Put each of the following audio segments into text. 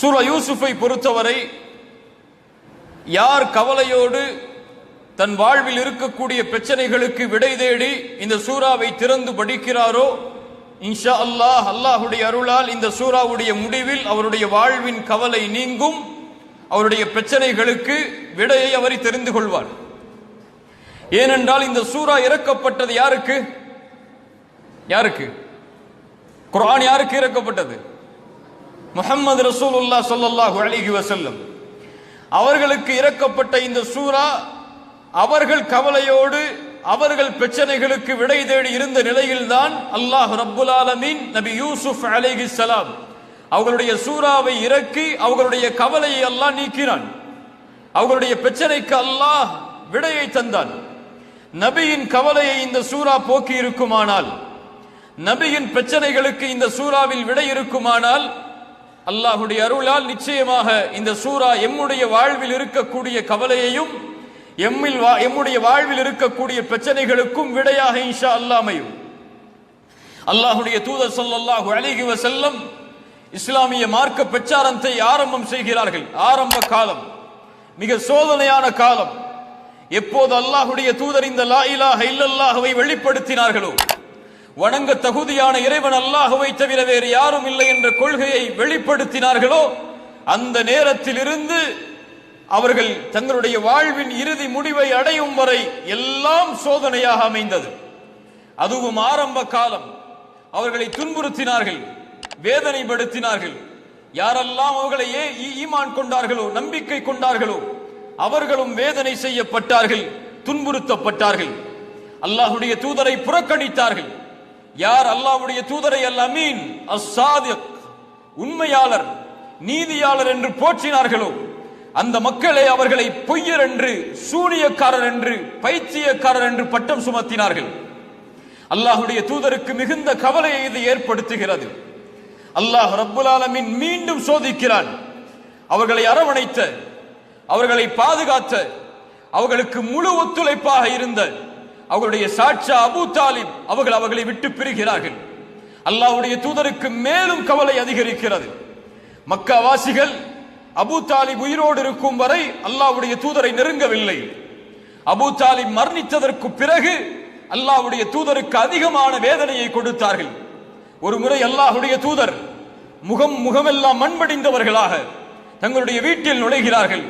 சூரா யூசுஃபை பொறுத்தவரை யார் கவலையோடு தன் வாழ்வில் இருக்கக்கூடிய பிரச்சனைகளுக்கு விடை தேடி இந்த சூறாவை திறந்து படிக்கிறாரோ இன்ஷா அல்லாஹ் அல்லாஹுடைய அருளால் இந்த சூறாவுடைய முடிவில் அவருடைய வாழ்வின் கவலை நீங்கும். அவருடைய பிரச்சனைகளுக்கு விடையை அவர் தெரிந்து கொள்வார். ஏனென்றால் இந்த சூறா இறக்கப்பட்டது யாருக்கு? யாருக்கு? குரான் யாருக்கு இறக்கப்பட்டது? முஹம்மது ரசூலுல்லா சொல்லல்லாஹு அழகி வசல்லம் அவர்களுக்கு இறக்கப்பட்ட இந்த சூரா அவர்கள் கவலையோடு அவர்கள் பிரச்சனைகளுக்கு விடை தேடி இருந்த நிலையில்தான் அல்லாஹ் ரப்புல் ஆலமீன் நபி யூசுப் அலிஹி சலாம் அவர்களுடைய சூறாவை இறக்கி அவர்களுடைய கவலையை அல்லாஹ் நீக்கினான். அவர்களுடைய பிரச்சனைக்கு அல்லாஹ் விடையை தந்தான். நபியின் கவலையை இந்த சூரா போக்கி இருக்குமானால் நபியின் பிரச்சனைகளுக்கு இந்த சூறாவில் விடை இருக்குமானால் அல்லாஹுடைய அருளால் நிச்சயமாக இந்த சூரா எம்முடைய வாழ்வில் இருக்கக்கூடிய கவலையையும் எம்மில் வா- எம்முடைய வாழ்வில் இருக்கக்கூடிய பிரச்சனைகளுக்கும் விடையாக இன்ஷா அல்லாமையும் அல்லாஹுடைய தூதர் சொல்லல்லாஹு அழகி செல்லம் இஸ்லாமிய மார்க்க பிரச்சாரத்தை ஆரம்பம் செய்கிறார்கள். ஆரம்ப காலம் மிக சோதனையான காலம். எப்போது அல்லாஹுடைய தூதர் இந்த லா இலாஹ இல்லல்லாஹவை வெளிப்படுத்தினார்களோ வணங்க தகுதியான இறைவன் அல்லாஹுவை தவிர வேறு யாரும் இல்லை என்ற கொள்கையை வெளிப்படுத்தினார்களோ அந்த நேரத்தில் இருந்து அவர்கள் தங்களுடைய வாழ்வின் இறுதி முடிவை அடையும் வரை எல்லாம் சோதனையாக அமைந்தது. அதுவும் ஆரம்ப காலம். அவர்களை துன்புறுத்தினார்கள் வேதனைப்படுத்தினார்கள். யாரெல்லாம் அவர்களை ஏ ஈமான் கொண்டார்களோ நம்பிக்கை கொண்டார்களோ அவர்களும் வேதனை செய்யப்பட்டார்கள் துன்புறுத்தப்பட்டார்கள். அல்லாஹுடைய தூதரை புறக்கணித்தார்கள். யார் அல்லாவுடைய தூதரை அல் அமீன் உண்மையாளர் நீதியாளர் என்று போற்றினார்களோ அந்த மக்களே அவர்களை பொய்யர் என்று சூனியக்காரர் என்று பைத்தியக்காரர் என்று பட்டம் சுமத்தினார்கள். அல்லாஹுடைய தூதருக்கு மிகுந்த கவலையை இது ஏற்படுத்துகிறது. அல்லாஹ் ரப்புல் ஆலமீன் மீண்டும் சோதிக்கிறான். அவர்களை அரவணைத்த அவர்களை பாதுகாத்த அவர்களுக்கு முழு ஒத்துழைப்பாக இருந்த அவர்களுடைய சாட்சா அபூ தாலிப் அவர்கள் அவர்களை விட்டு பிரிகிறார்கள். அல்லாஹ்வுடைய தூதருக்கு மேலும் கவலை அதிகரிக்கிறது. மக்காவாசிகள் அபூ தாலிப் உயிரோடு இருக்கும் வரை அல்லாஹ்வுடைய தூதரை நெருங்கவில்லை. அபூ தாலிப் மரணித்ததற்கு பிறகு அல்லாஹ்வுடைய தூதருக்கு அதிகமான வேதனையை கொடுத்தார்கள். ஒரு முறை அல்லாஹ்வுடைய தூதர் முகம் முகமெல்லாம் மண்படிந்தவர்களாக தங்களுடைய வீட்டில் நுழைகிறார்கள்.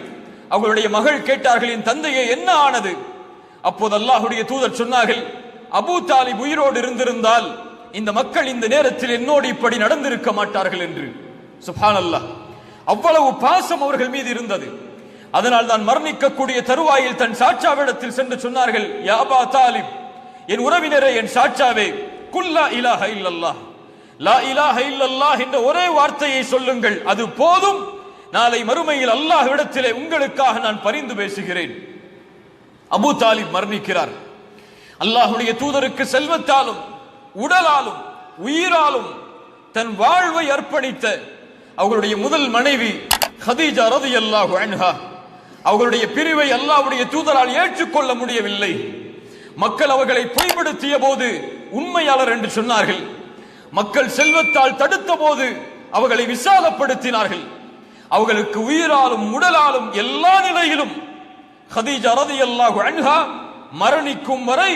அவர்களுடைய மகள் கேட்டார்கள் என் தந்தையே என்ன ஆனது? அப்போது அல்லாஹுடைய தூதர் சொன்னார்கள் அபூ தாலிப் உயிரோடு இருந்திருந்தால் இந்த மக்கள் இந்த நேரத்தில் என்னோடு இப்படி நடந்திருக்க மாட்டார்கள் என்று. சுப்ஹானல்லாஹ் அவ்வளவு பாசம் அவர்கள் மீது இருந்தது. அதனால் தான் மரணிக்கக்கூடிய தருவாயில் தன் சாட்சாவிடத்தில் சென்று சொன்னார்கள் யாபா தாலிப் என் உறவினரே என் சாட்சாவே குல்லா இலாஹ இல்லல்லாஹ். லா இலாஹ இல்லல்லாஹ் என்ற ஒரே வார்த்தையை சொல்லுங்கள் அது போதும். நாளை மறுமையில் அல்லாஹ் இடத்திலே உங்களுக்காக நான் பரிந்து பேசுகிறேன். அபூ தாலிப் மரணிக்கிறார். அல்லாஹுடைய தூதருக்கு செல்வத்தாலும் உடலாலும் உயிராலும் தன் வாழ்வை அர்ப்பணித்த அவர்களுடைய முதல் மனைவி ஹதீஜா ரலியல்லாஹு அன்ஹா. அவர்களுடைய பிரிவை அல்லாஹுடைய தூதரால் ஏற்றுக்கொள்ள முடியவில்லை. மக்கள் அவர்களை பொய்படுத்திய போது உண்மையாளர் என்று சொன்னார்கள். மக்கள் செல்வத்தால் தடுத்த போது அவர்களை விசாலப்படுத்தினார்கள். அவர்களுக்கு உயிராலும் உடலாலும் எல்லா நிலையிலும் ஹதீஜா ரலியல்லாஹு அன்ஹா மரணிக்கும் வரை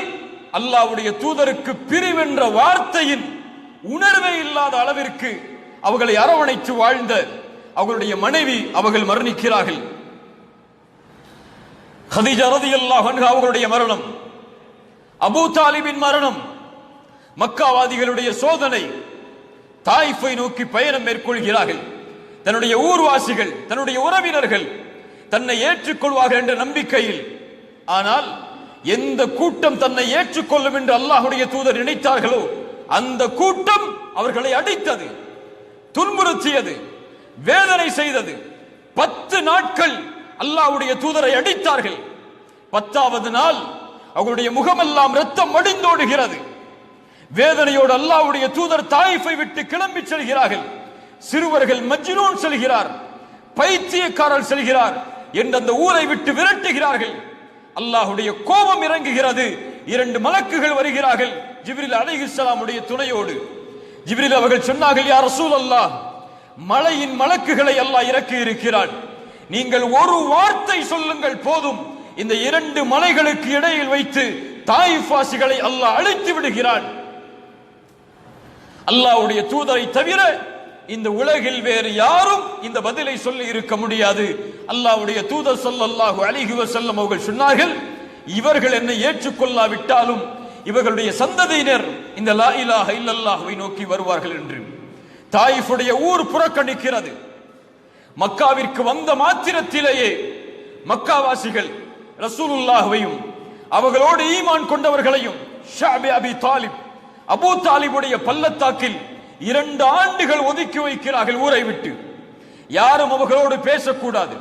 அல்லாவுடைய தூதருக்கு பிரிவென்ற வார்த்தையின் உணர்வே இல்லாத அளவிற்கு அவர்களை அரவணைத்து வாழ்ந்த அவர்களுடைய மனைவி அவர்கள் மரணிக்கிறார்கள். ஹதீஜா அல்லாஹ் அன்ஹா அவர்களுடைய மரணம் அபூ தாலிபின் மரணம் மக்காவாதிகளுடைய சோதனை தாய்ஃபை நோக்கி பயணம் மேற்கொள்கிறார்கள். தன்னுடைய ஊர்வாசிகள் தன்னுடைய உறவினர்கள் தன்னை ஏற்றுக்கொள்வார்கள் என்ற நம்பிக்கையில். ஆனால் எந்த கூட்டம் தன்னை ஏற்றுக்கொள்ளும் என்று அல்லாஹுடைய தூதர் நினைத்தார்களோ அந்த கூட்டம் அவர்களை அடித்தது துன்புறுத்தியது வேதனை செய்தது. பத்து நாட்கள் அல்லாஹுடைய தூதரை அடித்தார்கள். பத்தாவது நாள் அவர்களுடைய முகமெல்லாம் ரத்தம் மடிந்தோடுகிறது. வேதனையோடு அல்லாவுடைய தூதர் தாயிஃபை விட்டு கிளம்பி செல்கிறார்கள். சிறுவர்கள் மஜ்னூன் செல்கிறார். பைத்தியக்காரர் செல்கிறார். என்று அந்த ஊரை விட்டு விரட்டுகிறார்கள். அல்லாஹ்வுடைய கோபம் இறங்குகிறது. இரண்டு மலக்குகள் வருகிறார்கள். ஜிப்ரில் அலைஹிஸ்ஸலாமுடைய துணையோடு. ஜிப்ரில் அவர்கள் சொன்னார்கள் யார் ரசூல் அல்லாஹ் மலையின் மலக்குகளை அல்லாஹ் இறக்கி இருக்கிறான். நீங்கள் ஒரு வார்த்தை சொல்லுங்கள் போதும். இந்த இரண்டு மலைகளுக்கு இடையில் வைத்து தாயிஃபாசிகளை அல்லாஹ் அழைத்து விடுகிறான். அல்லாஹ்வுடைய தூதரை தவிர இந்த உலகில் வேறு யாரும் இந்த பதிலை சொல்லி இருக்க முடியாது. அல்லாஹ்வுடைய தூத ஸல்லல்லாஹு அலைஹி செல்லும் அவர்கள் சொன்னார்கள் இவர்கள் என்னை ஏற்றுக்கொள்ளாவிட்டாலும் இவர்களுடைய சந்ததியினர் இந்த லா இலாஹ இல்லல்லாஹுவை நோக்கி வருவார்கள் என்று. தாயிஃபுடைய ஊர் புறக்கணிக்கிறது. மக்காவிற்கு வந்த மாத்திரத்திலேயே மக்காவாசிகள் ரசூலுல்லாஹுவையும் அவர்களோடு ஈமான் கொண்டவர்களையும் ஷாபி அபி தாலிப் அபூ தாலிபுடைய பள்ளத்தாக்கில் இரண்டு ஆண்டுகள் ஒதுக்கி வைக்கிறார்கள் ஊரை விட்டு. யாரும் அவர்களோடு பேசக்கூடாது.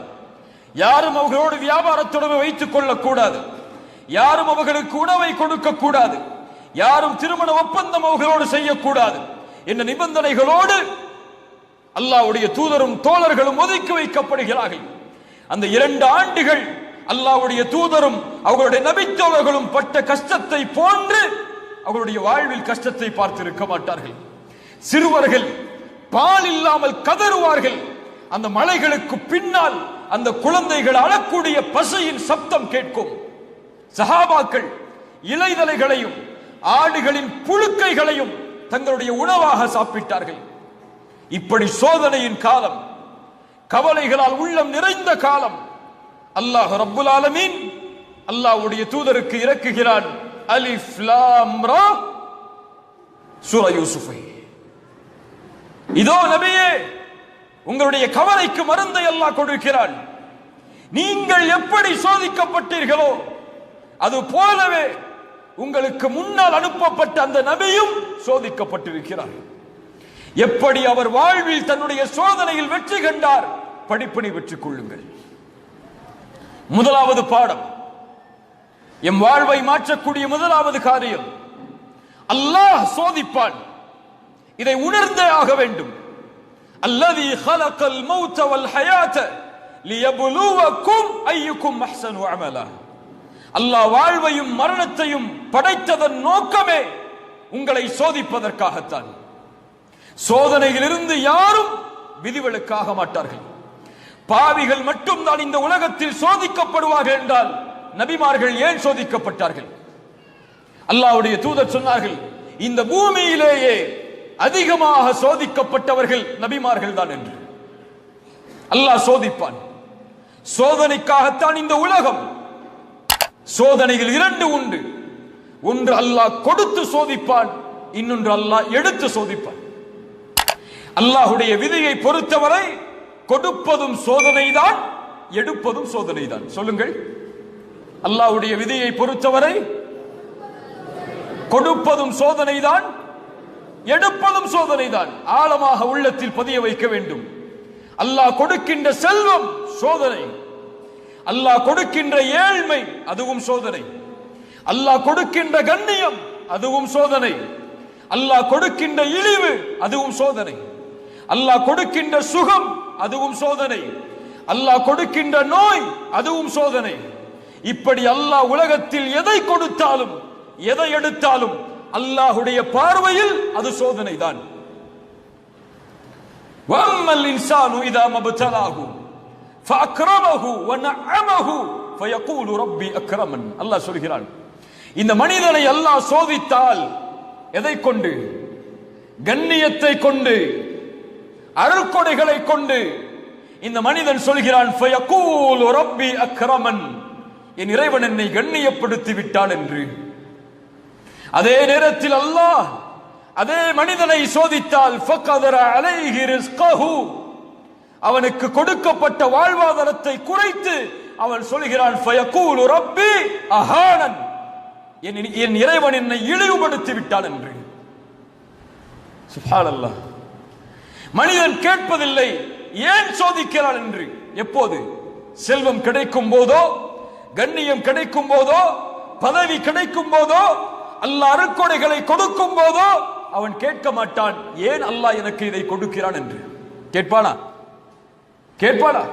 யாரும் அவர்களோடு வியாபாரத்துடன் வைத்துக் கொள்ளக்கூடாது. யாரும் அவர்களுக்கு உணவை கொடுக்க கூடாது யாரும் திருமண ஒப்பந்தம் அவர்களோடு செய்யக்கூடாது. என்ற நிபந்தனைகளோடு அல்லாவுடைய தூதரும் தோழர்களும் ஒதுக்கி வைக்கப்படுகிறார்கள். அந்த இரண்டு ஆண்டுகள் அல்லாவுடைய தூதரும் அவர்களுடைய நபித்தோழர்களும் பட்ட கஷ்டத்தை போன்று அவர்களுடைய வாழ்வில் கஷ்டத்தை பார்த்திருக்க மாட்டார்கள். சிறுவர்கள் பால் இல்லாமல் கதறுவார்கள். அந்த மலைகளுக்கு பின்னால் அந்த குழந்தைகள் அழக்கூடிய பசையின் சப்தம் கேட்கும். சஹாபாக்கள் இலைதலைகளையும் ஆடுகளின் புழுக்கைகளையும் தங்களுடைய உணவாக சாப்பிட்டார்கள். இப்படி சோதனையின் காலம் கவலைகளால் உள்ளம் நிறைந்த காலம். அல்லாஹ் ரப்புல் ஆலமீன் அல்லாஹ்வுடைய தூதருக்கு இறக்குகிறான். அலிஃப் லாம் ரா. சூரா யூசுஃபை. இதோ நபியே உங்களுடைய கவலைக்கு மருந்தை எல்லாம் கொடுக்கிறான். நீங்கள் எப்படி சோதிக்கப்பட்டீர்களோ அது போலவே உங்களுக்கு முன்னால் அனுப்பப்பட்ட அந்த நபியும் சோதிக்கப்பட்டிருக்கிறார். எப்படி அவர் வாழ்வில் தன்னுடைய சோதனையில் வெற்றி கண்டார் படிப்பினை பெற்றுக் கொள்ளுங்கள் முதலாவது பாடம். எம் வாழ்வை மாற்றக்கூடிய முதலாவது காரியம். அல்லாஹ் சோதிப்பான். இதை உணர்ந்தே ஆக வேண்டும். அல்லதி ஹலக்கல் மௌத்த வல் ஹயாத்த லியபுலுவக்கும் ஐயுக்கும் மஹ்சனு அமலா. அல்லாஹ் வாழ்வையும் மரணத்தையும் படைத்ததன் நோக்கமே உங்களை சோதிப்பதற்காகத்தான். சோதனையிலிருந்து யாரும் விதிவிலக்காக மாட்டார்கள். பாவிகள் மட்டும் தான் இந்த உலகத்தில் சோதிக்கப்படுவார்கள் என்றால் நபிமார்கள் ஏன் சோதிக்கப்பட்டார்கள்? அல்லாவுடைய தூதர் சொன்னார்கள் இந்த பூமியிலேயே அதிகமாக சோதிக்கப்பட்டவர்கள் நபிமார்கள் தான் என்று. அல்லாஹ் சோதிப்பான். சோதனைக்காகத்தான் இந்த உலகம். சோதனைகள் இரண்டு உண்டு. ஒன்று அல்லாஹ் கொடுத்து சோதிப்பான் இன்னொன்று அல்லாஹ் எடுத்து சோதிப்பான். அல்லாஹுடைய விதியை பொறுத்தவரை கொடுப்பதும் சோதனைதான் எடுப்பதும் சோதனைதான். சொல்லுங்கள். அல்லாஹ்வுடைய விதியை பொறுத்தவரை கொடுப்பதும் சோதனைதான் எடுப்பதும் சோதனைதான். ஆழமாக உள்ளத்தில் பதிய வைக்க வேண்டும். அல்லாஹ் கொடுக்கின்ற செல்வம் சோதனை. அல்லாஹ் கொடுக்கின்ற ஏழ்மை அதுவும் சோதனை. அல்லாஹ் கொடுக்கின்ற கண்ணியம் அதுவும் சோதனை. அல்லாஹ் கொடுக்கின்ற இழிவு அதுவும் சோதனை. அல்லாஹ் கொடுக்கின்ற சுகம் அதுவும் சோதனை. அல்லாஹ் கொடுக்கின்ற நோய் அதுவும் சோதனை. இப்படி அல்லாஹ் உலகத்தில் எதை கொடுத்தாலும் எதை எடுத்தாலும் அல்லாஹுடைய பார்வையில் அது சோதனை தான் வம்மல் இன்சானு இதா மபுதலாகு ஃபஅக்ரமஹு வனஅமஹு ஃபயகூலு ரப்பி அக்ரமன். அல்லாஹ் சொல்கிறான் இந்த மனிதனை அல்லாஹ் சோதித்தால் எதை கொண்டு? கண்ணியத்தை கொண்டு? அருள்கொடைகளை கொண்டு? இந்த மனிதன் சொல்கிறான் ஃபயகூலு ரப்பி அக்ரமன். என் இறைவன் என்னை கண்ணியப்படுத்தி விட்டான் என்று. அதே நேரத்தில் அல்லாஹ் அதே மனிதனை சோதித்தால் அவனுக்கு கொடுக்கப்பட்ட வாழ்வாதாரத்தை குறைத்து அவன் சொல்கிறான் ரப்பி அஹானன். என் என் இறைவன் என்னை இழிவுபடுத்தி விட்டான் என்று. சுப்ஹானல்லாஹ் மனிதன் கேட்பதில்லை ஏன் சோதிக்கிறான் என்று. எப்போது? செல்வம் கிடைக்கும் போதோ கண்ணியம் கிடைக்கும் போதோ பதவி கிடைக்கும் போதோ அல்லாஹ் அருக்கொடைகளை கொடுக்கும் போதோ அவன் கேட்க மாட்டான் ஏன் அல்லாஹ் எனக்கு இதை கொடுக்கிறான்? என்று. கேட்பானா? கேட்பானா?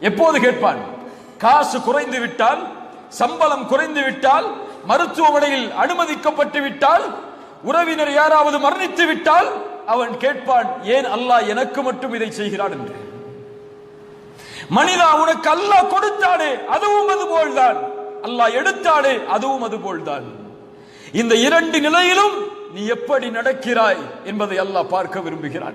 எப்போது கேட்பான்? காசு குறைந்து விட்டால் சம்பளம் குறைந்து விட்டால் மருத்துவமனையில் அனுமதிக்கப்பட்டு விட்டால் உறவினர் யாராவது மரணித்து விட்டால் அவன் கேட்பான் ஏன் அல்லாஹ் எனக்கு மட்டும் இதை செய்கிறான்? என்று. மனிதா உனக்கு அல்லாஹ் கொடுத்தானே அதுவும் அது போல்தான் அல்லாஹ் எடுத்தானே அதுவும் அது போல்தான் இந்த இரண்டு நிலையிலும் நீ எப்படி நடக்கிறாய் என்பதை அல்லாஹ் பார்க்க விரும்புகிறான்.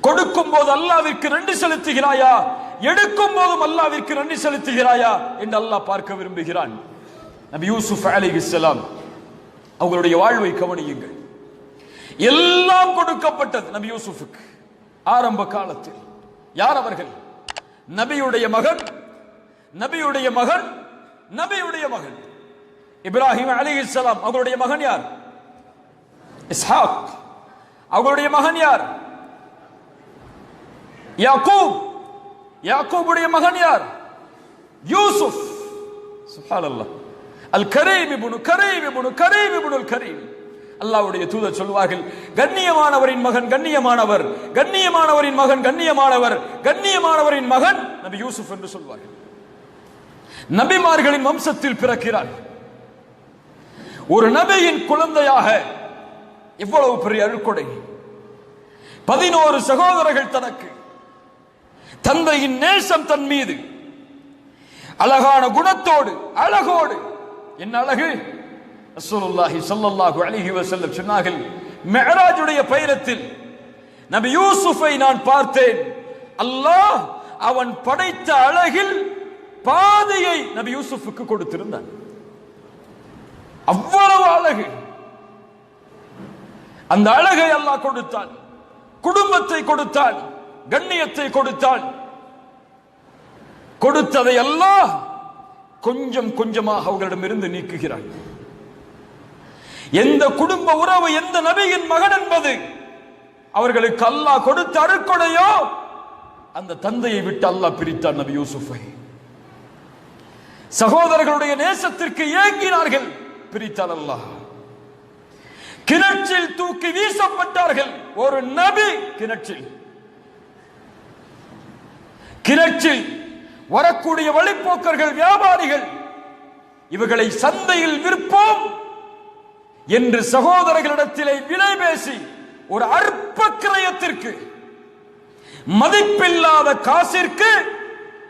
கொடுக்கும் போது அல்லாவிற்கு நன்றி செலுத்துகிறாயா? எடுக்கும் போதும் அல்லாவிற்கு நன்றி செலுத்துகிறாயா? என்று அல்லாஹ் பார்க்க விரும்புகிறான். நபி யூசுப் அலைஹிஸ்ஸலாம் அவங்களுடைய வாழ்வை கவனியுங்கள். எல்லாம் கொடுக்கப்பட்டது நபி யூசுஃபுக்கு. ஆரம்ப காலத்தில். யார் அவர்கள்? நபியுடைய மகன் நபியுடைய மகன் நபியுடைய மகன். இப்ராஹிம் அலிஹிஸ்ஸலாம் அவர்களுடைய மகன் யார்? இஸ்ஹாக். அவர்களுடைய மகன் யார்? யாக்கூப். யாக்கூபுடைய மகன் யார்? யூசுப் சுப்ஹானல்லாஹ் அல் கரீம் இப்னு கரீம் இப்னு கரீம் இப்னு அல் கரீம். அல்லாஹ்வுடைய தூதர் சொல்வார்கள் கண்ணியமானவரின் மகன் கண்ணியமானவர் கண்ணியமானவரின் மகன் கண்ணியமானவர் கண்ணியமானவரின் மகன் நபி யூசுப் என்று சொல்வார்கள். நபிமார்களின் வம்சத்தில் பிறக்கிறார் ஒரு நபியின் குழந்தையாக இவ்வளவு பெரிய அழுக்கொடை பதினோரு சகோதரர்கள் தனக்கு. தந்தையின் நேசம் தன் மீது. அழகான குணத்தோடு அழகோடு. என்ன அழகு? ரசூலுல்லாஹி ஸல்லல்லாஹு அலைஹி வஸல்லம் சொன்னார்கள் மெஹராஜுடைய பயணத்தில் நபி யூசுஃபை நான் பார்த்தேன். அல்லாஹ் அவன் படைத்த அழகில் பாதையை நபி யூசுஃபுக்கு கொடுத்திருந்தான். அவ்வளவு அழகு. அந்த அழகை அல்லாஹ் கொடுத்தான் குடும்பத்தை கொடுத்தான் கண்ணியத்தை கொடுத்தான் கொடுத்ததை அல்லாஹ் கொஞ்சம் கொஞ்சமாக அவர்களிடமிருந்து நீக்குகிறான் எந்த குடும்ப உறவு எந்த நபியின் மகன் என்பது அவர்களுக்கு அல்லாஹ் கொடுத்த அருக்கொடையோ அந்த தந்தையை விட்டு அல்லாஹ் பிரித்தான் நபி யூசுஃபை. சகோதரர்களுடைய நேசத்திற்கு ஏங்கினார்கள். பிரித்தால் அல்லாஹ். கிணற்றில் தூக்கி வீசப்பட்டார்கள். ஒரு நபி கிணற்றில். கிணற்றில் வரக்கூடிய வழிப்போக்கர்கள் வியாபாரிகள் இவர்களை சந்தையில் விற்போம் என்று சகோதரர்களிடத்திலே விலை பேசி ஒரு அற்ப கிரயத்திற்கு மதிப்பில்லாத காசிற்கு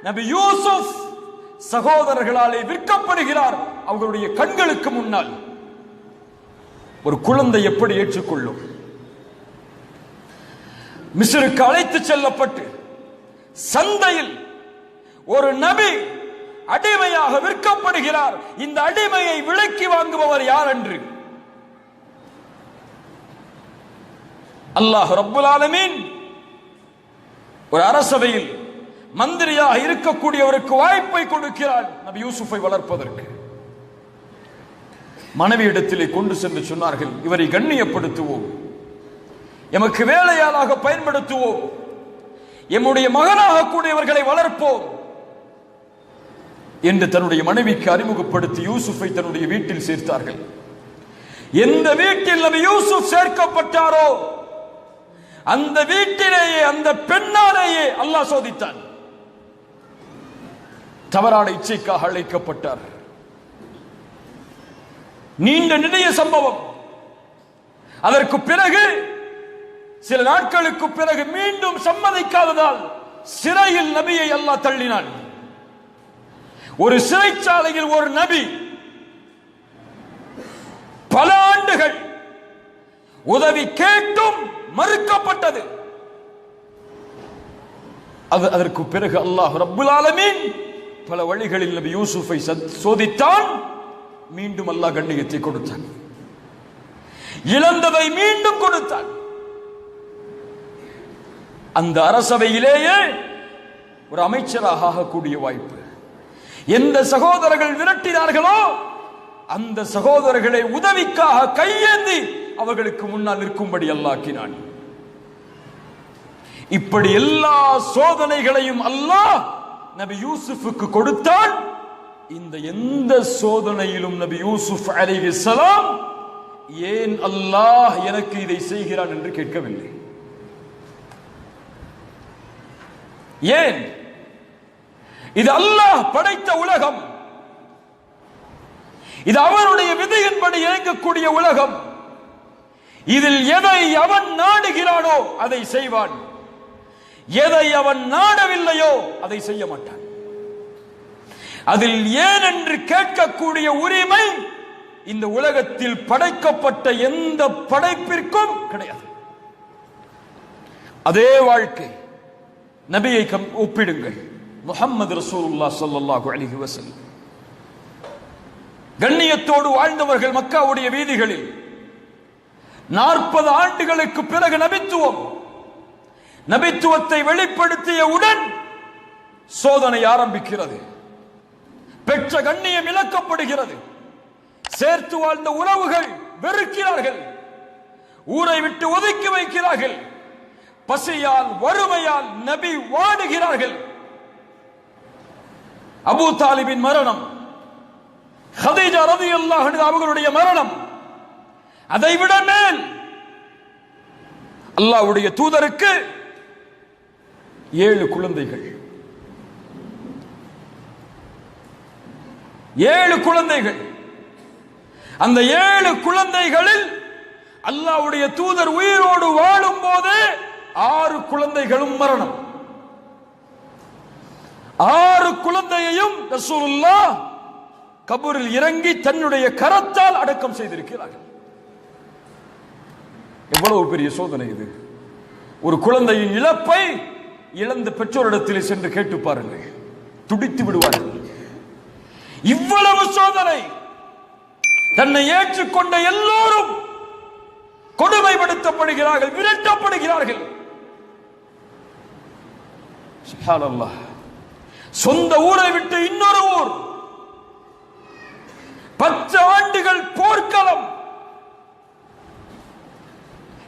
நபி யூசுப் சகோதரர்களாலே விற்கப்படுகிறார் அவர்களுடைய கண்களுக்கு முன்னால். ஒரு குழந்தை எப்படி ஏற்றுக்கொள்ளும்? மிஸ்ருக்கு அழைத்து செல்லப்பட்டு சந்தையில் ஒரு நபி அடிமையாக விற்கப்படுகிறார். இந்த அடிமையை விலக்கி வாங்குபவர் யார் என்று? அல்லாஹ் ரப்புல் ஆலமீன் ஒரு அரசவையில் மந்திரியாக இருக்கக்கூடியவருக்கு வாய்ப்பை கொடுக்கிறார். நபி யூசுஃபை வளர்ப்பதற்கு. மனைவியிடத்திலே கொண்டு சென்று சொன்னார்கள் இவரை கண்ணியப்படுத்துவோம். எமக்கு வேலையாளாக பயன்படுத்துவோம். எம்முடைய மகனாக கூடியவர்களை வளர்ப்போம். என்று தன்னுடைய மனைவிக்கு அறிமுகப்படுத்தி யூசுஃபை தன்னுடைய வீட்டில் சேர்த்தார்கள். எந்த வீட்டில் நபி யூசுப் சேர்க்கப்பட்டாரோ அந்த வீட்டிலேயே அந்த பெண்ணாலேயே அல்லாஹ் சோதித்தான். தவறான இச்சைக்காக அழைக்கப்பட்டார். நீண்ட நினைய சம்பவம். அதற்கு பிறகு சில நாட்களுக்கு பிறகு மீண்டும் சம்மதிக்காததால் சிறையில் நபியை அல்லாஹ் தள்ளினான். ஒரு சிறைச்சாலையில் ஒரு நபி பல ஆண்டுகள் உதவி கேட்டும் மறுக்கப்பட்டது. அது அதற்கு பிறகு அல்லாஹ் ரபுல் ஆலமீன் பல வழிகளில் நபி யூசுஃபை சத்- சோதித்தான் மீண்டும் அல்லாஹ் கண்ணியத்தை கொடுத்தான். இழந்ததை மீண்டும் கொடுத்தான். அந்த அரசவையிலேயே ஒரு அமைச்சராக ஆகக்கூடிய வாய்ப்பு. எந்த சகோதரர்கள் விரட்டினார்களோ அந்த சகோதரர்களை உதவிக்காக கையேந்தி அவர்களுக்கு முன்னால் நிற்கும்படி அல்லாக்கினான் இப்படி எல்லா சோதனைகளையும் அல்லாஹ் நபி யூசுஃபுக்கு கொடுத்தால் இந்த எந்த சோதனையிலும் நபி யூசுப் அலைஹிஸ்ஸலாம் ஏன் அல்லாஹ் எனக்கு இதை செய்கிறான் என்று கேட்கவில்லை. ஏன்? இது அல்லாஹ் படைத்த உலகம். இது அவருடைய விதையின்படி இயங்கக்கூடிய உலகம். இதில் எதை அவன் நாடுகிறானோ அதை செய்வான். எதை அவன் நாடவில்லையோ அதை செய்ய மாட்டான். அதில் ஏன் என்று கேட்கக்கூடிய உரிமை இந்த உலகத்தில் படைக்கப்பட்ட எந்த படைப்பிற்கும் கிடையாது. அதே வாழ்க்கை நபியை கம்- ஒப்பிடுங்கள். முகமது ரசூலுல்லா ஸல்லல்லாஹு அலிஹி வசல்லம் கண்ணியத்தோடு வாழ்ந்தவர்கள் மக்காவுடைய வீதிகளில் நாற்பது ஆண்டுகளுக்கு பிறகு நபித்துவம் நபித்துவத்தை வெளிப்படுத்தியவுடன் சோதனை ஆரம்பிக்கிறது. பெற்ற கண்ணியம் இழக்கப்படுகிறது. சேர்த்து வாழ்ந்த உறவுகள் வெறுக்கிறார்கள். ஊரை விட்டு ஒதுக்கி வைக்கிறார்கள். பசியால் வறுமையால் நபி வாடுகிறார்கள். அபூ தாலிபின் மரணம். ஹதீஜா ரலியல்லாஹு அவர்களுடைய மரணம். அதைவிட மேல் அல்லாஹ்வுடைய தூதருக்கு ஏழு குழந்தைகள். ஏழு குழந்தைகள். அந்த ஏழு குழந்தைகளில் அல்லாவுடைய தூதர் உயிரோடு வாழும் போதே ஆறு குழந்தைகளும் மரணம். ஆறு குழந்தையையும் ரசூலுல்லாஹ் கபூரில் இறங்கி தன்னுடைய கரத்தால் அடக்கம் செய்திருக்கிறார்கள். எவ்வளவு பெரிய சோதனை இது. ஒரு குழந்தையின் இழப்பை இழந்த பெற்றோரிடத்தில் சென்று கேட்டு பாருங்கள். துடித்து விடுவார்கள். இவ்வளவு சோதனை தன்னை ஏற்றுக்கொண்ட எல்லோரும் கொடுமைப்படுத்தப்படுகிறார்கள் விரட்டப்படுகிறார்கள். சொந்த ஊரை விட்டு இன்னொரு ஊர். பத்து ஆண்டுகள் போர்க்களம்.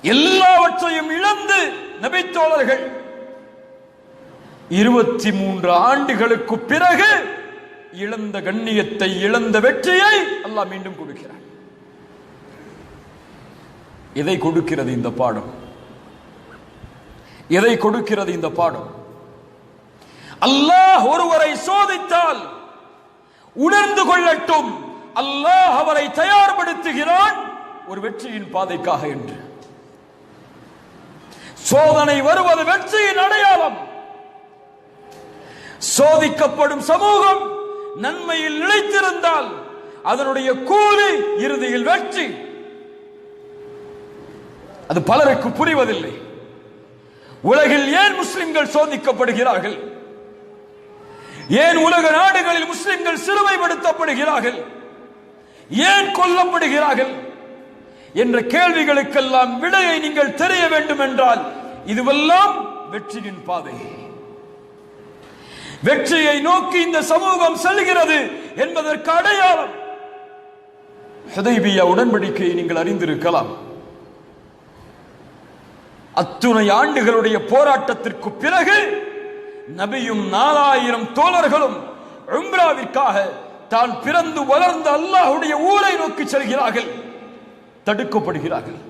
எல்லாவற்றையும் இழந்து நபித்தோழர்கள் இருபத்தி மூன்று ஆண்டுகளுக்கு பிறகு இழந்த கண்ணியத்தை இழந்த வெற்றியை அல்லாஹ் மீண்டும் கொடுக்கிறார் எதை கொடுக்கிறது இந்த பாடம்? எதை கொடுக்கிறது இந்த பாடம்? அல்லாஹ் ஒருவரை சோதித்தால் உணர்ந்து கொள்ளட்டும். அல்லாஹ் அவரை தயார்படுத்துகிறான் ஒரு வெற்றியின் பாதைக்காக என்று. சோதனை வருவது வெற்றியின் அடையாளம். சோதிக்கப்படும் சமூகம் நன்மையில் நிலைத்திருந்தால் அதனுடைய கூலி இறுதியில் வெற்றி. அது பலருக்கு புரிவதில்லை. உலகில் ஏன் முஸ்லிம்கள் சோதிக்கப்படுகிறார்கள்? ஏன் உலக நாடுகளில் முஸ்லிம்கள் சிறுமைப்படுத்தப்படுகிறார்கள்? ஏன் கொல்லப்படுகிறார்கள்? என்ற கேள்விகளுக்கெல்லாம் விடையை நீங்கள் தெரிய வேண்டும் என்றால் இதுவெல்லாம் வெற்றியின் பாதை. வெற்றியை நோக்கி இந்த சமூகம் செல்கிறது என்பதற்கு அடையாளம். ஹுதைபியா உடன்படிக்கையை நீங்கள் அறிந்திருக்கலாம். அத்துணை ஆண்டுகளுடைய போராட்டத்திற்கு பிறகு நபியும் நாலாயிரம் தோழர்களும் உம்ராவிற்காக தான் பிறந்து வளர்ந்த அல்லாஹுடைய ஊரை நோக்கி செல்கிறார்கள். தடுக்கப்படுகிறார்கள்.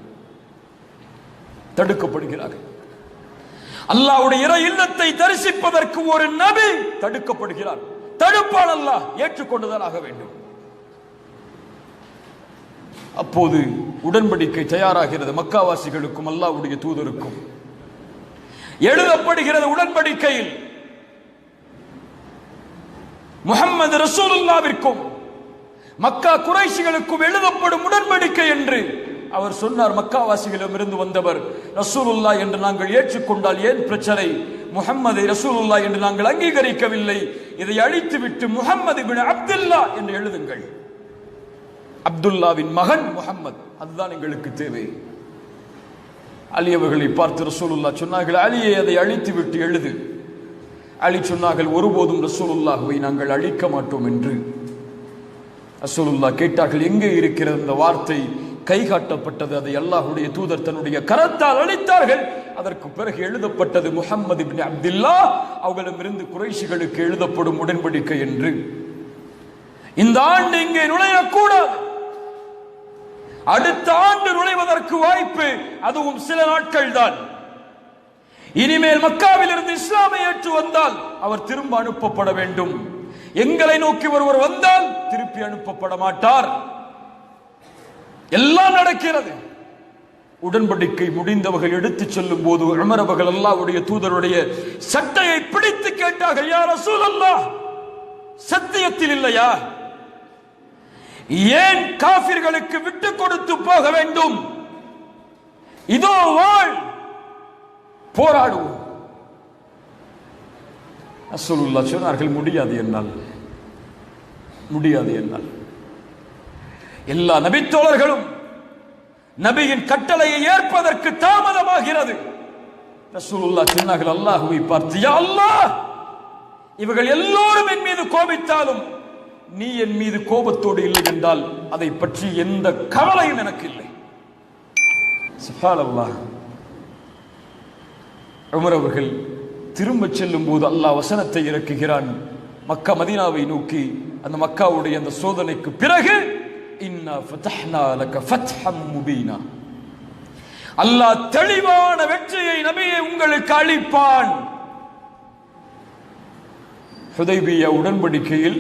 தடுக்கப்படுகிறார்கள். அல்லாவுடைய இறை இல்லத்தை தரிசிப்பதற்கு ஒரு நபி தடுக்கப்படுகிறார். தடுப்பான் அல்லாஹ் ஏற்றுக்கொண்டுதான் ஆக வேண்டும். அப்போது உடன்படிக்கை தயாராகிறது. மக்காவாசிகளுக்கும் அல்லாஹ்வுடைய தூதருக்கும். எழுதப்படுகிறது உடன்படிக்கையில். முகமது ரசூலுல்லாவிற்கும் மக்கா குறைசிகளுக்கும் எழுதப்படும் உடன்படிக்கை என்று. அவர் சொன்னார் மக்காவாசிகளிடம் இருந்து வந்தவர் ரசூலுல்லா என்று நாங்கள் ஏற்றுக்கொண்டால் ஏன் பிரச்சனை? முகம்மது ரசூலுல்லா என்று நாங்கள் அங்கீகரிக்கவில்லை. இதை அழித்துவிட்டு முகம்மது பின் அப்துல்லா என்று எழுதுங்கள். அப்துல்லாவின் மகன் முகம்மது அதுதான் எங்களுக்கு தேவை. அலி அவர்களை பார்த்து ரசூலுல்லா சொன்னார்கள் அலியை அதை அழித்து விட்டு எழுது. அலி சொன்னார்கள் ஒருபோதும் ரசூலுல்லாஹுவை நாங்கள் அழிக்க மாட்டோம் என்று. ரசூலுல்லா கேட்டார்கள் எங்கே இருக்கிறது அந்த வார்த்தை? கை காட்டப்பட்டது. அதை அல்லாஹுடைய தூதர் தன்னுடைய கரத்தால் அளித்தார்கள் அதற்கு பிறகு எழுதப்பட்டது முஹம்மது இப்னு அப்துல்லா. அவர்களிடமிருந்து குறைஷிகளுக்கு எழுதப்படும் உடன்படிக்கை என்று. இந்த ஆண்டு இங்கே நுழையக்கூடாது. அடுத்த ஆண்டு நுழைவதற்கு வாய்ப்பு அதுவும் சில நாட்கள் தான் இனிமேல் மக்காவில் இருந்து இஸ்லாமை ஏற்று வந்தால் அவர் திரும்ப அனுப்பப்பட வேண்டும். எங்களை நோக்கி ஒருவர் வந்தால் திருப்பி அனுப்பப்பட மாட்டார். எல்லாம் நடக்கிறது. உடன்படிக்கை முடிந்தவர்கள் எடுத்துச் செல்லும் போது உமர் அல்லாவுடைய தூதருடைய சட்டையை பிடித்து கேட்டார்கள் யார் ரசூல் சத்தியத்தில் இல்லையா? ஏன் காபிர்களுக்கு விட்டு கொடுத்து போக வேண்டும்? இதோ வாழ் போராடுவோம். ரசூலுல்லாஹ் சொன்னார்கள் முடியாது என்னால் முடியாது என்னால். எல்லா நபித்தோழர்களும் நபியின் கட்டளையை ஏற்பதற்கு தாமதமாகிறது. ரசூலுல்லாஹ் சொன்னார்கள் அல்லாஹ்வை பார்த்து அல்லாஹ் இவர்கள் எல்லோரும் என் மீது கோபித்தாலும் நீ என் மீது கோபத்தோடு இல்லை என்றால் அதை பற்றி எந்த கவலையும் எனக்கு இல்லை. உமர் அவர்கள் திரும்ப செல்லும் போது அல்லாஹ் வசனத்தை இறக்குகிறான். மக்கா மதீனாவை நோக்கி அந்த மக்காவுடைய அந்த சோதனைக்கு பிறகு இன்னா ஃபதஹ்னா லக ஃபத்ஹம் முபீனா. அல்லாஹ் தெளிவான வெற்றியை நபியை உங்களுக்கு அளிப்பான். ஹுதைபிய உடன்படிக்கையில்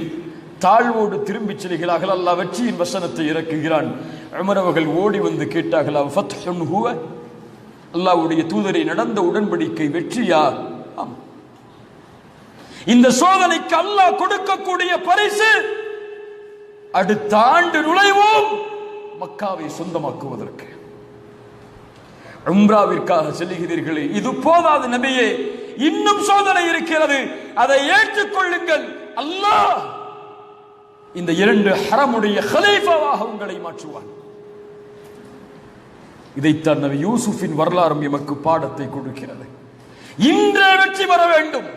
தாழ்வோடு திரும்பி செல்கிறார்கள். அல்லாஹ் வெற்றியின் வசனத்தை இறக்குகிறான். உமர் அவர்கள் ஓடி வந்து கேட்டார்கள் அவ் ஃபத்ஹுன் ஹுவ? அல்லாஹ்வுடைய தூதரை நடந்த உடன்படிக்கை வெற்றியா? ஆம். இந்த சோதனைக்கு அல்லாஹ் கொடுக்கக்கூடிய பரிசு அடுத்த ஆண்டு நுழைவோம். மக்காவை சொந்தமாக்குவதற்கு. உம்ராவிற்காக செல்லுகிறீர்களே இது போதாது நபியே. இன்னும் சோதனை இருக்கிறது. அதை ஏற்றுக்கொள்ளுங்கள். அல்லாஹ் இந்த இரண்டு ஹரமுடைய ஹலீஃபாவாக உங்களை மாற்றுவான். இதைத்தான் நபி யூசுஃபின் வரலாறும் எமக்கு பாடத்தை கொடுக்கிறது. இன்றே வெற்றி பெற வேண்டும்.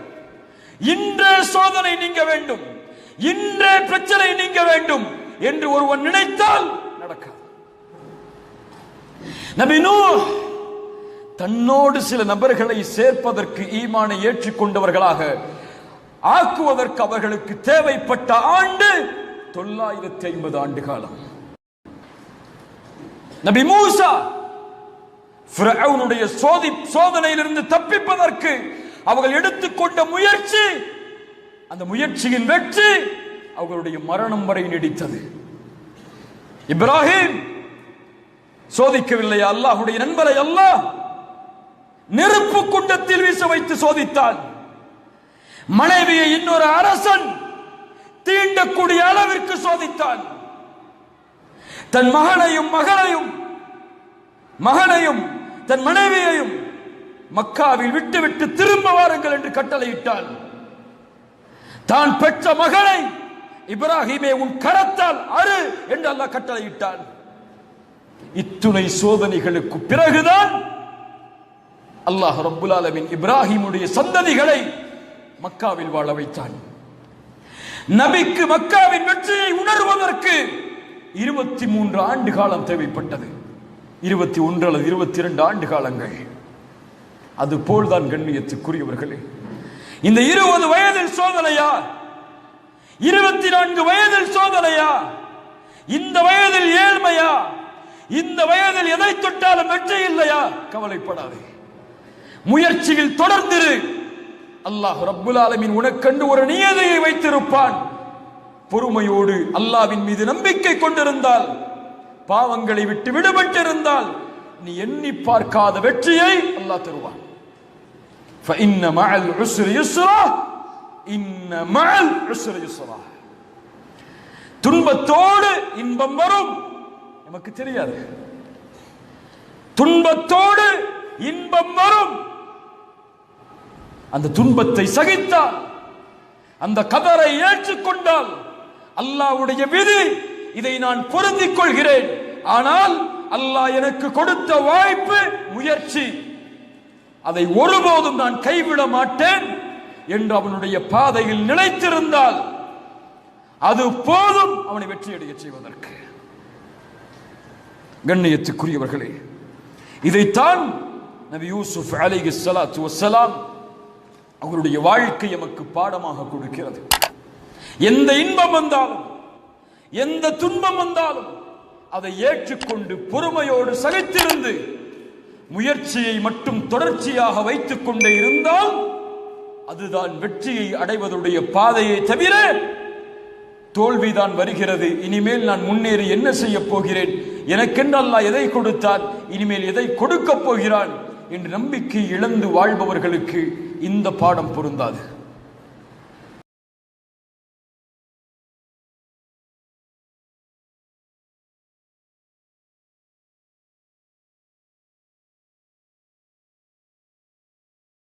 இன்றே சோதனை நீங்க வேண்டும். இன்றே பிரச்சனை நீங்க வேண்டும் என்று ஒருவன் நினைத்தால் நடக்காது. நபி தன்னோடு சில நபர்களை சேர்ப்பதற்கு ஈமானை ஏற்றுக்கொண்டவர்களாக ஆக்குவதற்கு அவர்களுக்கு தேவைப்பட்ட ஆண்டு தொள்ளாயிரத்தி ஐம்பது ஆண்டு காலம். நபி மூசா சோதி சோதனையிலிருந்து தப்பிப்பதற்கு அவர்கள் எடுத்துக்கொண்ட முயற்சி அந்த முயற்சியின் வெற்றி அவர்களுடைய மரணம் வரை நீடித்தது. இப்ராஹிம் சோதிக்கவில்லையா அல்லாஹுடைய நண்பரை? அல்லாஹ் நெருப்பு குண்டத்தில் வீச வைத்து சோதித்தான். மனைவியை இன்னொரு அரசன் தீண்டக்கூடிய அளவிற்கு சோதித்தான். தன் மகனையும் மகளையும் மகனையும் தன் மனைவியையும் மக்காவில் விட்டுவிட்டு திரும்ப வாருங்கள் என்று கட்டளையிட்டான். தான் பெற்ற மகனை இப்ராஹிமே உன் கரத்தால் அரு என்று அல்லாஹ் கட்டளையிட்டான். இத்துணை சோதனைகளுக்கு பிறகுதான் அல்லாஹ் ரப்புல் ஆலமின் இப்ராஹிமுடைய சந்ததிகளை மக்காவில் வாழ வைத்தான். நபிக்கு மக்காவின் வெற்றியை உணர்வதற்கு இருபத்தி மூன்று ஆண்டு காலம் தேவைப்பட்டது. இருபத்தி ஒன்று அல்லது இருபத்தி இரண்டு ஆண்டு காலங்கள். அது போல்தான் கண்ணியத்துக்குரியவர்களே. இந்த இருபது வயதில் சோதனையா? இருபத்தி நான்கு வயதில் சோதனையா? இந்த வயதில் ஏழ்மையா? இந்த வயதில் எதை தொட்டாலும் வெற்றி இல்லையா? கவலைப்படாதே. முயற்சியில் தொடர்ந்திரு. அல்லாஹ் ரப்புல் ஆலமின் உனக்கண்டு ஒரு நியதையை வைத்திருப்பான். பொறுமையோடு அல்லாவின் மீது நம்பிக்கை கொண்டிருந்தால் பாவங்களை விட்டு விடுபட்டிருந்தால் நீ எண்ணி பார்க்காத வெற்றியை அல்லாஹ் தருவான். فإن مع العسر يسرا إن مع العسر يسرا துன்பத்தோடு இன்பம் வரும் நமக்கு தெரியாது துன்பத்தோடு இன்பம் வரும் அந்த துன்பத்தை சகித்தால் அந்த கதரை ஏற்றுக்கொண்டால் அல்லாஹ்வுடைய விதி இதை நான் பொருந்திக் கொள்கிறேன் ஆனால் அல்லாஹ் எனக்கு கொடுத்த வாய்ப்பு முயற்சி அதை ஒருபோதும் நான் கைவிட மாட்டேன் என்று அவனுடைய பாதையில் நிலைத்திருந்தால் அது போதும் அவனை வெற்றியடைய செய்வதற்கு. கண்ணியத்துக்குரியவர்களே இதைத்தான் நபி யூசுப் அலைஹி ஸலாத்து வஸ்ஸலாம் அவருடைய வாழ்க்கை எமக்கு பாடமாக கொடுக்கிறது. எந்த இன்பம் வந்தாலும் எந்த துன்பம் வந்தாலும் அதை ஏற்றுக்கொண்டு பொறுமையோடு சகித்திருந்து முயற்சியை மட்டும் தொடர்ச்சியாக வைத்துக் கொண்டே இருந்தால் அதுதான் வெற்றியை அடைவதுடைய பாதையை தவிர தோல்விதான் வருகிறது. இனிமேல் நான் முன்னேறி என்ன செய்ய போகிறேன்? எனக்கென்று அல்லாஹ் எதை கொடுத்தான் இனிமேல் எதை கொடுக்கப் போகிறான்? என்று நம்பிக்கை இழந்து வாழ்பவர்களுக்கு இந்த பாடம் பொருந்தாது.